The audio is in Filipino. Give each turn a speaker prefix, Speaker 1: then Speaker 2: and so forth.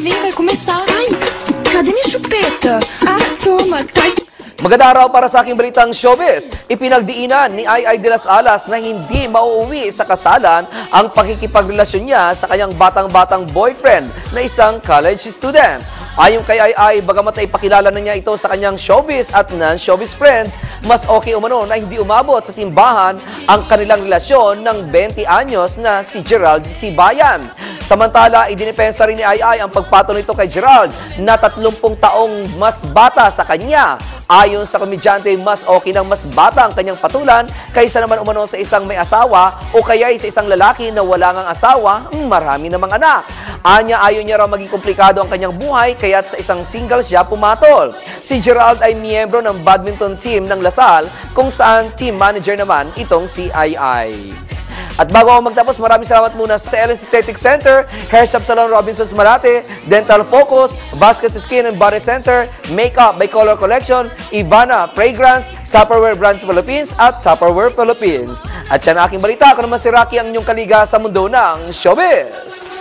Speaker 1: vem, vai começar. Ai, cadê minha chupeta? Ah, toma, tá
Speaker 2: Magandang araw para sa aking balitang showbiz. Ipinagdiinan ni Ay Ay de las Alas na hindi mauuwi sa kasalan ang pakikipagrelasyon niya sa kanyang batang-batang boyfriend na isang college student. Ayon kay Ay Ay, bagamat ay pakilala na niya ito sa kanyang showbiz at non-showbiz friends, mas okay umano na hindi umabot sa simbahan ang kanilang relasyon ng 20 anyos na si Gerald Sibayan. Samantala, idinipensa rin ni Ay ang pagpatol nito kay Gerald na 30 taong mas bata sa kanya. Ayon sa komedyante, mas okay nang mas bata ang kanyang patulan kaysa naman umano sa isang may asawa o kaya sa isang lalaki na wala ngang asawa, mm, marami namang anak. Anya, ayon niya raw maging komplikado ang kanyang buhay kaya't sa isang single siya pumatol. Si Gerald ay miyembro ng badminton team ng Lasal kung saan team manager naman itong si Ai. At bago ako magtapos, maraming salamat muna sa Ellen Aesthetic Center, Hair Shop Salon Robinsons Malate, Dental Focus, Vasquez Skin and Body Center, Makeup by Color Collection, Ivana Fragrance, Tupperware Brands Philippines at Tupperware Philippines. At yan aking balita. Ako naman si Rocky ang inyong kaliga sa mundo ng showbiz.